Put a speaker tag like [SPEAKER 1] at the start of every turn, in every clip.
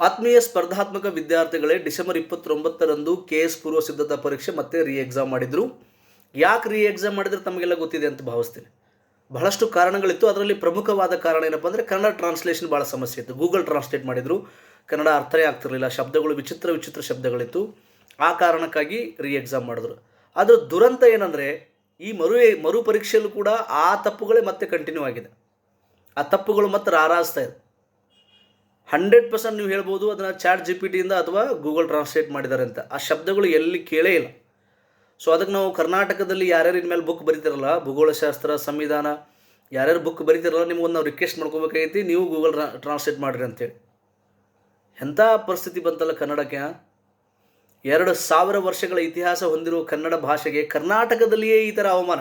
[SPEAKER 1] ಆತ್ಮೀಯ ಸ್ಪರ್ಧಾತ್ಮಕ ವಿದ್ಯಾರ್ಥಿಗಳೇ ಡಿಸೆಂಬರ್ ಇಪ್ಪತ್ತೊಂಬತ್ತರಂದು ಕೆ ಎಸ್ ಪೂರ್ವ ಸಿದ್ಧತಾ ಪರೀಕ್ಷೆ ಮತ್ತೆ ರೀ ಎಕ್ಸಾಮ್ ಮಾಡಿದರು. ಯಾಕೆ ರೀ ಎಕ್ಸಾಮ್ ಮಾಡಿದರೆ ತಮಗೆಲ್ಲ ಗೊತ್ತಿದೆ ಅಂತ ಭಾವಿಸ್ತೀನಿ. ಬಹಳಷ್ಟು ಕಾರಣಗಳಿತ್ತು. ಅದರಲ್ಲಿ ಪ್ರಮುಖವಾದ ಕಾರಣ ಏನಪ್ಪ ಅಂದರೆ ಕನ್ನಡ ಟ್ರಾನ್ಸ್ಲೇಷನ್ ಭಾಳ ಸಮಸ್ಯೆ ಇತ್ತು. ಗೂಗಲ್ ಟ್ರಾನ್ಸ್ಲೇಟ್ ಮಾಡಿದರು. ಕನ್ನಡ ಅರ್ಥನೇ ಆಗ್ತಿರಲಿಲ್ಲ. ಶಬ್ದಗಳು ವಿಚಿತ್ರ ವಿಚಿತ್ರ ಶಬ್ದಗಳಿತ್ತು. ಆ ಕಾರಣಕ್ಕಾಗಿ ರೀ ಎಕ್ಸಾಮ್ ಮಾಡಿದ್ರು. ಅದರ ದುರಂತ ಏನಂದರೆ ಈ ಮರು ಮರು ಪರೀಕ್ಷೆಯಲ್ಲೂ ಕೂಡ ಆ ತಪ್ಪುಗಳೇ ಮತ್ತೆ ಕಂಟಿನ್ಯೂ ಆಗಿದೆ. ಆ ತಪ್ಪುಗಳು ಮತ್ತೆ ರಾರಾಜಿಸ್ತಾ ಇದೆ ಹಂಡ್ರೆಡ್ ಪರ್ಸೆಂಟ್ ನೀವು ಹೇಳ್ಬೋದು, ಅದನ್ನು ಚಾಟ್ ಜಿ ಪಿ ಟಿಯಿಂದ ಅಥವಾ ಗೂಗಲ್ ಟ್ರಾನ್ಸ್ಲೇಟ್ ಮಾಡಿದ್ದಾರೆ ಅಂತ ಆ ಶಬ್ದಗಳು ಎಲ್ಲಿ ಕೇಳೇ ಇಲ್ಲ. ಸೊ ಅದಕ್ಕೆ ನಾವು ಕರ್ನಾಟಕದಲ್ಲಿ ಯಾರ್ಯಾರು ಇನ್ಮೇಲೆ ಬುಕ್ ಬರೀತಿರಲ್ಲ, ಭೂಗೋಳಶಾಸ್ತ್ರ, ಸಂವಿಧಾನ, ಯಾರ್ಯಾರು ಬುಕ್ ಬರೀತಿರಲ್ಲ ನಿಮ್ಗೊಂದು ನಾವು ರಿಕ್ವೆಸ್ಟ್ ಮಾಡ್ಕೋಬೇಕಾಗೈತಿ, ನೀವು ಗೂಗಲ್ ಟ್ರಾನ್ಸ್ಲೇಟ್ ಮಾಡಿರಿ ಅಂತೇಳಿ. ಎಂಥ ಪರಿಸ್ಥಿತಿ ಬಂತಲ್ಲ ಕನ್ನಡಕ್ಕೆ? ಎರಡು ಸಾವಿರ ವರ್ಷಗಳ ಇತಿಹಾಸ ಹೊಂದಿರುವ ಕನ್ನಡ ಭಾಷೆಗೆ ಕರ್ನಾಟಕದಲ್ಲಿಯೇ ಈ ಥರ ಅವಮಾನ.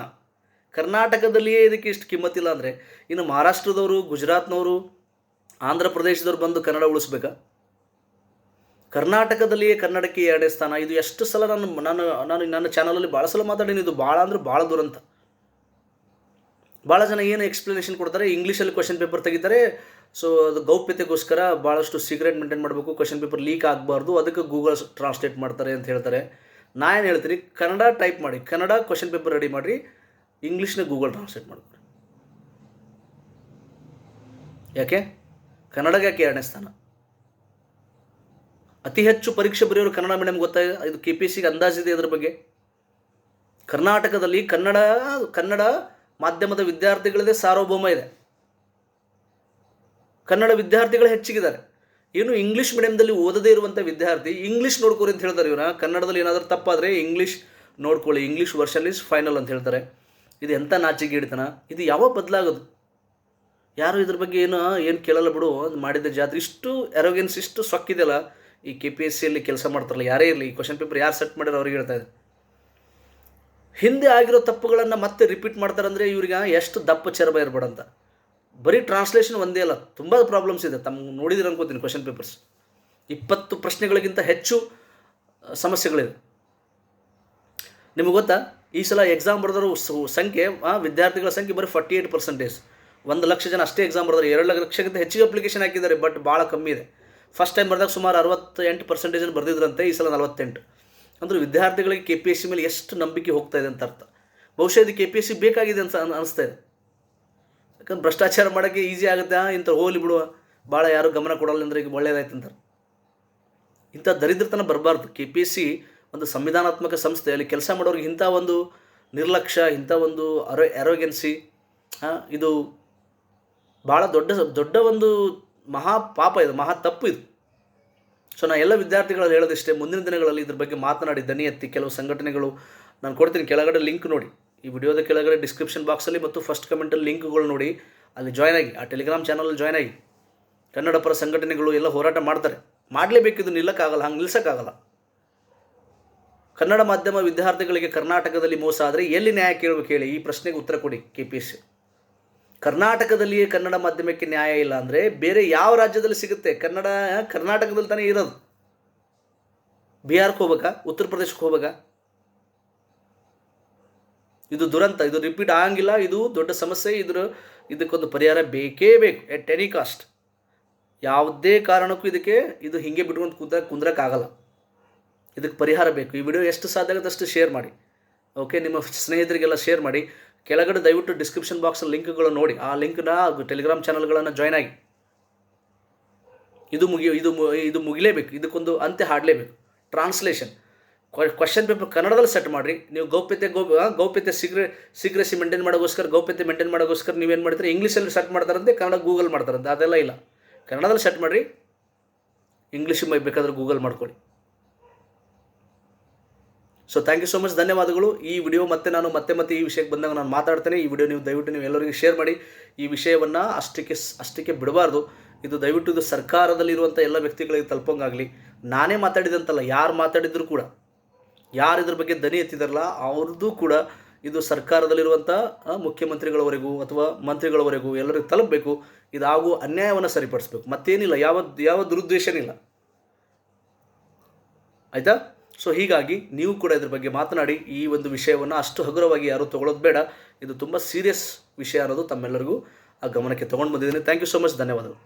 [SPEAKER 1] ಕರ್ನಾಟಕದಲ್ಲಿಯೇ ಇದಕ್ಕೆ ಇಷ್ಟು ಕಿಮ್ಮತ್ತಿಲ್ಲ ಅಂದರೆ, ಇನ್ನು ಮಹಾರಾಷ್ಟ್ರದವರು, ಗುಜರಾತ್ನವರು ಆಂಧ್ರ ಪ್ರದೇಶದವ್ರು ಬಂದು ಕನ್ನಡ ಉಳಿಸ್ಬೇಕಾ? ಕರ್ನಾಟಕದಲ್ಲಿಯೇ ಕನ್ನಡಕ್ಕೆ ಎರಡೇ ಸ್ಥಾನ. ಇದು ಎಷ್ಟು ಸಲ ನಾನು ನಾನು ನಾನು ನನ್ನ ಚಾನಲಲ್ಲಿ ಭಾಳ ಸಲ ಮಾತಾಡೀನಿ. ಇದು ಭಾಳ ಅಂದ್ರೆ ಭಾಳ ದುರಂತ. ಭಾಳ ಜನ ಏನು ಎಕ್ಸ್ಪ್ಲನೇಷನ್ ಕೊಡ್ತಾರೆ? ಇಂಗ್ಲೀಷಲ್ಲಿ ಕ್ವಶನ್ ಪೇಪರ್ ತೆಗಿತಾರೆ. ಸೊ ಅದು ಗೌಪ್ಯತೆಗೋಸ್ಕರ ಭಾಳಷ್ಟು ಸೀಕ್ರೆಟ್ ಮೇಂಟೈನ್ ಮಾಡಬೇಕು. ಕ್ವಶನ್ ಪೇಪರ್ ಲೀಕ್ ಆಗಬಾರ್ದು. ಅದಕ್ಕೆ ಗೂಗಲ್ ಟ್ರಾನ್ಸ್ಲೇಟ್ ಮಾಡ್ತಾರೆ ಅಂತ ಹೇಳ್ತಾರೆ. ನಾ ಏನು ಹೇಳ್ತೀನಿ? ಕನ್ನಡ ಟೈಪ್ ಮಾಡಿ. ಕನ್ನಡ ಕ್ವಶನ್ ಪೇಪರ್ ರೆಡಿ ಮಾಡಿರಿ. ಇಂಗ್ಲೀಷ್ನ ಗೂಗಲ್ ಟ್ರಾನ್ಸ್ಲೇಟ್ ಮಾಡ್ತಾರೆ ಯಾಕೆ? ಕನ್ನಡಕ್ಕೆ ಯಾಕೆ ಎರಡನೇ ಸ್ಥಾನ? ಅತಿ ಹೆಚ್ಚು ಪರೀಕ್ಷೆ ಬರೆಯೋರು ಕನ್ನಡ ಮೀಡಿಯಂ ಗೊತ್ತಾಗ, ಇದು ಕೆ ಪಿ ಸಿಗೆ ಅಂದಾಜಿದೆ ಅದ್ರ ಬಗ್ಗೆ? ಕರ್ನಾಟಕದಲ್ಲಿ ಕನ್ನಡ ಕನ್ನಡ ಮಾಧ್ಯಮದ ವಿದ್ಯಾರ್ಥಿಗಳದೇ ಸಾರ್ವಭೌಮ ಇದೆ. ಕನ್ನಡ ವಿದ್ಯಾರ್ಥಿಗಳು ಹೆಚ್ಚಿಗಿದ್ದಾರೆ. ಏನು ಇಂಗ್ಲೀಷ್ ಮೀಡಿಯಂದಲ್ಲಿ ಓದದೇ ಇರುವಂಥ ವಿದ್ಯಾರ್ಥಿ ಇಂಗ್ಲೀಷ್ ನೋಡ್ಕೊರಿ ಅಂತ ಹೇಳ್ತಾರೆ ಇವನ ಕನ್ನಡದಲ್ಲಿ ಏನಾದರೂ ತಪ್ಪಾದರೆ ಇಂಗ್ಲೀಷ್ ನೋಡ್ಕೊಳ್ಳಿ ಇಂಗ್ಲೀಷ್ ವರ್ಷನ್ ಇಸ್ ಫೈನಲ್ ಅಂತ ಹೇಳ್ತಾರೆ. ಇದು ಎಂಥ ನಾಚಿಗೆ ಹಿಡಿತನ ಇದು ಯಾವಾಗ ಬದಲಾಗೋದು? ಯಾರು ಇದ್ರ ಬಗ್ಗೆ ಏನು ಏನು ಕೇಳಲ್ಲ ಬಿಡು ಮಾಡಿದ ಜಾತ್ರೆ. ಇಷ್ಟು ಎರೋಗೆನ್ಸ್ ಇಷ್ಟು ಸೊಕ್ಕಿದೆಯಲ್ಲ ಈ ಕೆ ಪಿ ಎಸ್ ಸಿಯಲ್ಲಿ ಕೆಲಸ ಮಾಡ್ತಾರಲ್ಲ, ಯಾರೇ ಇರಲಿ, ಈ ಕ್ವಶನ್ ಪೇಪರ್ ಯಾರು ಸೆಟ್ ಮಾಡ್ಯಾರ ಅವ್ರಿಗೆ ಹೇಳ್ತಾ ಇದೆ ಹಿಂದೆ ಆಗಿರೋ ತಪ್ಪುಗಳನ್ನು ಮತ್ತೆ ರಿಪೀಟ್ ಮಾಡ್ತಾರಂದರೆ ಇವ್ರಿಗೆ ಎಷ್ಟು ದಪ್ಪ ಚರ್ಮ ಇರಬೇಡಂತ. ಬರೀ ಟ್ರಾನ್ಸ್ಲೇಷನ್ ಒಂದೇ ಅಲ್ಲ, ತುಂಬ ಪ್ರಾಬ್ಲಮ್ಸ್ ಇದೆ. ತಮ್ಮ ನೋಡಿದ್ರೆ ಅನ್ಕೋತೀನಿ ಕ್ವಶನ್ ಪೇಪರ್ಸ್ ಇಪ್ಪತ್ತು ಪ್ರಶ್ನೆಗಳಿಗಿಂತ ಹೆಚ್ಚು ಸಮಸ್ಯೆಗಳಿದೆ ನಿಮಗೆ ಗೊತ್ತಾ? ಈ ಸಲ ಎಕ್ಸಾಮ್ ಬರೆದವರು ಸಂಖ್ಯೆ ವಿದ್ಯಾರ್ಥಿಗಳ ಸಂಖ್ಯೆ ಬರೀ ಫಾರ್ಟಿ ಏಯ್ಟ್ ಪರ್ಸೆಂಟೇಜ್ ಒಂದು ಲಕ್ಷ ಜನ ಅಷ್ಟೇ ಎಕ್ಸಾಮ್ ಬರೆದ್ರೆ ಎರಡು ಲಕ್ಷಕ್ಕಿಂತ ಹೆಚ್ಚಿಗೆ ಅಪ್ಲಿಕೇಶನ್ ಹಾಕಿದ್ದಾರೆ ಬಟ್ ಭಾಳ ಕಮ್ಮಿ ಇದೆ. ಫಸ್ಟ್ ಟೈಮ್ ಬರೆದಾಗ ಸುಮಾರು ಅರವತ್ತೆಂಟು ಪರ್ಸೆಂಟೇಜನ್ನು ಬರೆದಿದ್ರಂತೆ, ಈ ಸಲ ನಲವತ್ತೆಂಟು. ಅಂದರೆ ವಿದ್ಯಾರ್ಥಿಗಳಿಗೆ ಕೆ ಪಿ ಎಸ್ ಸಿ ಮೇಲೆ ಎಷ್ಟು ನಂಬಿಕೆ ಹೋಗ್ತಾ ಇದೆ ಅಂತ ಅರ್ಥ. ಬಹುಶಃ ಇದು ಕೆ ಪಿ ಎಸ್ ಸಿ ಬೇಕಾಗಿದೆ ಅಂತ ಅನ್- ಅನಿಸ್ತಾ ಇದೆ. ಯಾಕಂದ್ರೆ ಭ್ರಷ್ಟಾಚಾರ ಮಾಡೋಕ್ಕೆ ಈಸಿ ಆಗುತ್ತೆ ಇಂಥ ಹೋಲಿ ಬಿಡುವ ಭಾಳ ಯಾರು ಗಮನ ಕೊಡಲ್ಲ ಅಂದರೆ ಈಗ ಒಳ್ಳೆಯದಾಯ್ತು ಅಂತಾರೆ ಇಂಥ ದರಿದ್ರತನ ಬರಬಾರ್ದು. ಕೆ ಪಿ ಎಸ್ ಸಿ ಒಂದು ಸಂವಿಧಾನಾತ್ಮಕ ಸಂಸ್ಥೆ, ಅಲ್ಲಿ ಕೆಲಸ ಮಾಡೋರಿಗೆ ಇಂಥ ಒಂದು ನಿರ್ಲಕ್ಷ್ಯ, ಇಂಥ ಒಂದು ಅರೋ ಅರೋಗೆನ್ಸಿ ಇದು ಭಾಳ ದೊಡ್ಡ ದೊಡ್ಡ ಒಂದು ಮಹಾ ಪಾಪ ಇದು, ಮಹಾ ತಪ್ಪು ಇದು. ಸೊ ನಾನು ಎಲ್ಲ ವಿದ್ಯಾರ್ಥಿಗಳಲ್ಲಿ ಹೇಳೋದಿಷ್ಟೇ, ಮುಂದಿನ ದಿನಗಳಲ್ಲಿ ಇದ್ರ ಬಗ್ಗೆ ಮಾತನಾಡಿ, ದನಿ ಎತ್ತಿ ಕೆಲವು ಸಂಘಟನೆಗಳು ನಾನು ಕೊಡ್ತೀನಿ, ಕೆಳಗಡೆ ಲಿಂಕ್ ನೋಡಿ. ಈ ವಿಡಿಯೋದ ಕೆಳಗಡೆ ಡಿಸ್ಕ್ರಿಪ್ಷನ್ ಬಾಕ್ಸಲ್ಲಿ ಮತ್ತು ಫಸ್ಟ್ ಕಮೆಂಟಲ್ಲಿ ಲಿಂಕ್ಗಳು ನೋಡಿ. ಅಲ್ಲಿ ಜಾಯ್ನ್ ಆಗಿ, ಆ ಟೆಲಿಗ್ರಾಮ್ ಚಾನಲಲ್ಲಿ ಜಾಯ್ನ್ ಆಗಿ. ಕನ್ನಡ ಪರ ಸಂಘಟನೆಗಳು ಎಲ್ಲ ಹೋರಾಟ ಮಾಡ್ತಾರೆ. ಮಾಡಲೇಬೇಕು ಇದು ನಿಲ್ಲಕ್ಕಾಗಲ್ಲ, ಹಂಗೆ ನಿಲ್ಸೋಕ್ಕಾಗಲ್ಲ. ಕನ್ನಡ ಮಾಧ್ಯಮ ವಿದ್ಯಾರ್ಥಿಗಳಿಗೆ ಕರ್ನಾಟಕದಲ್ಲಿ ಮೋಸ ಆದರೆ ಎಲ್ಲಿ ನ್ಯಾಯ ಕೇಳಬೇಕು ಹೇಳಿ, ಈ ಪ್ರಶ್ನೆಗೆ ಉತ್ತರ ಕೊಡಿ ಕೆ ಪಿ ಎಸ್ ಸಿ ಕರ್ನಾಟಕದಲ್ಲಿಯೇ ಕನ್ನಡ ಮಾಧ್ಯಮಕ್ಕೆ ನ್ಯಾಯ ಇಲ್ಲ ಅಂದರೆ ಬೇರೆ ಯಾವ ರಾಜ್ಯದಲ್ಲಿ ಸಿಗುತ್ತೆ? ಕನ್ನಡ, ಕರ್ನಾಟಕದಲ್ಲಿ ತಾನೇ ಇರೋದು. ಬಿಹಾರಕ್ಕೆ ಹೋಗ್ಬೇಕಾ? ಉತ್ತರ ಪ್ರದೇಶಕ್ಕೆ ಹೋಗ್ಬೇಕಾ? ಇದು ದುರಂತ, ಇದು ರಿಪೀಟ್ ಆಗಂಗಿಲ್ಲ, ಇದು ದೊಡ್ಡ ಸಮಸ್ಯೆ, ಇದ್ರ, ಇದಕ್ಕೊಂದು ಪರಿಹಾರ ಬೇಕೇ ಬೇಕು ಎಟ್ ಎನಿ ಕಾಸ್ಟ್ ಯಾವುದೇ ಕಾರಣಕ್ಕೂ ಇದಕ್ಕೆ, ಇದು ಹಿಂಗೆ ಬಿಟ್ಕೊಂಡು ಕುಂದ ಕುಂದ್ರಕ್ಕಾಗಲ್ಲ. ಇದಕ್ಕೆ ಪರಿಹಾರ ಬೇಕು. ಈ ವಿಡಿಯೋ ಎಷ್ಟು ಸಾಧ್ಯ ಆಗುತ್ತೆ ಅಷ್ಟು ಶೇರ್ ಮಾಡಿ. ಓಕೆ ನಿಮ್ಮ ಸ್ನೇಹಿತರಿಗೆಲ್ಲ ಶೇರ್ ಮಾಡಿ. ಕೆಳಗಡೆ ದಯವಿಟ್ಟು ಡಿಸ್ಕ್ರಿಪ್ಷನ್ ಬಾಕ್ಸಲ್ಲಿ ಲಿಂಕ್ಗಳು ನೋಡಿ. ಆ ಲಿಂಕ್ನ ಟೆಲಿಗ್ರಾಮ್ ಚಾನಲ್ಗಳನ್ನು ಜಾಯ್ನ್ ಆಗಿ. ಇದು ಮುಗಿಯೋ, ಇದು ಇದು ಮುಗಿಲೇಬೇಕು. ಇದಕ್ಕೊಂದು ಅಂತ್ಯ ಹಾಡಲೇಬೇಕು. ಟ್ರಾನ್ಸ್ಲೇಷನ್ ಕ್ವಶನ್ ಪೇಪರ್ ಕನ್ನಡದಲ್ಲಿ ಸೆಟ್ ಮಾಡಿರಿ. ನೀವು ಗೌಪ್ಯತೆ, ಗೌ ಗೌಪ್ಯತೆ ಸೀಕ್ರೆ ಸೀಕ್ರೆಸಿ ಮೇಂಟೈನ್ ಮಾಡೋಗೋಸ್ಕರ, ಗೌಪ್ಯತೆ ಮೇಂಟೈನ್ ಮಾಡೋಕ್ಕೋಸ್ಕರ ನೀವೇನು ಮಾಡ್ತೀರಿ? ಇಂಗ್ಲೀಷಲ್ಲಿ ಸೆಟ್ ಮಾಡ್ತಾರಂತೆ, ಕನ್ನಡ ಗೂಗಲ್ ಮಾಡ್ತಾರಂತೆ. ಅದೆಲ್ಲ ಇಲ್ಲ. ಕನ್ನಡದಲ್ಲಿ ಸೆಟ್ ಮಾಡಿರಿ. ಇಂಗ್ಲೀಷ್ ಬೇಕಾದ್ರೆ ಗೂಗಲ್ ಮಾಡ್ಕೊಳ್ಳಿ so thank you so much ಧನ್ಯವಾದಗಳು. ಈ ವಿಡಿಯೋ ಮತ್ತೆ ನಾನು ಮತ್ತೆ ಮತ್ತೆ ಈ ವಿಷಯಕ್ಕೆ ಬಂದಾಗ ನಾನು ಮಾತಾಡ್ತೇನೆ. ಈ ವಿಡಿಯೋ ನೀವು ದಯವಿಟ್ಟು ನೀವು ಎಲ್ಲರಿಗೂ ಶೇರ್ ಮಾಡಿ. ಈ ವಿಷಯವನ್ನು ಅಷ್ಟಕ್ಕೆ ಅಷ್ಟಕ್ಕೆ ಬಿಡಬಾರ್ದು. ಇದು ದಯವಿಟ್ಟು ಇದು ಸರ್ಕಾರದಲ್ಲಿರುವಂಥ ಎಲ್ಲ ವ್ಯಕ್ತಿಗಳಿಗೆ ತಲುಪಂಗಾಗಲಿ. ನಾನೇ ಮಾತಾಡಿದಂತಲ್ಲ, ಯಾರು ಮಾತಾಡಿದ್ರು ಕೂಡ, ಯಾರು ಇದ್ರ ಬಗ್ಗೆ ದನಿ ಎತ್ತಿದಾರಲ್ಲ ಅವ್ರದ್ದು ಕೂಡ ಇದು ಸರ್ಕಾರದಲ್ಲಿರುವಂಥ ಮುಖ್ಯಮಂತ್ರಿಗಳವರೆಗೂ ಅಥವಾ ಮಂತ್ರಿಗಳವರೆಗೂ ಎಲ್ಲರಿಗೂ ತಲುಪಬೇಕು. ಇದಾಗುವ ಅನ್ಯಾಯವನ್ನು ಸರಿಪಡಿಸ್ಬೇಕು. ಮತ್ತೇನಿಲ್ಲ ಯಾವ ಯಾವ ದುರುದ್ದೇಶನಿಲ್ಲ ಆಯಿತಾ? ಸೊ ಹೀಗಾಗಿ ನೀವು ಕೂಡ ಇದ್ರ ಬಗ್ಗೆ ಮಾತನಾಡಿ ಈ ಒಂದು ವಿಷಯವನ್ನು ಅಷ್ಟು ಹಗುರವಾಗಿ ಯಾರೂ ತೊಗೊಳೋದು ಬೇಡ. ಇದು ತುಂಬ ಸೀರಿಯಸ್ ವಿಷಯ ಅನ್ನೋದು ತಮ್ಮೆಲ್ಲರಿಗೂ ಆ ಗಮನಕ್ಕೆ ತೊಗೊಂಡು ಬಂದಿದ್ದೀನಿ. ಥ್ಯಾಂಕ್ ಯು ಸೊ ಮಚ್ ಧನ್ಯವಾದಗಳು.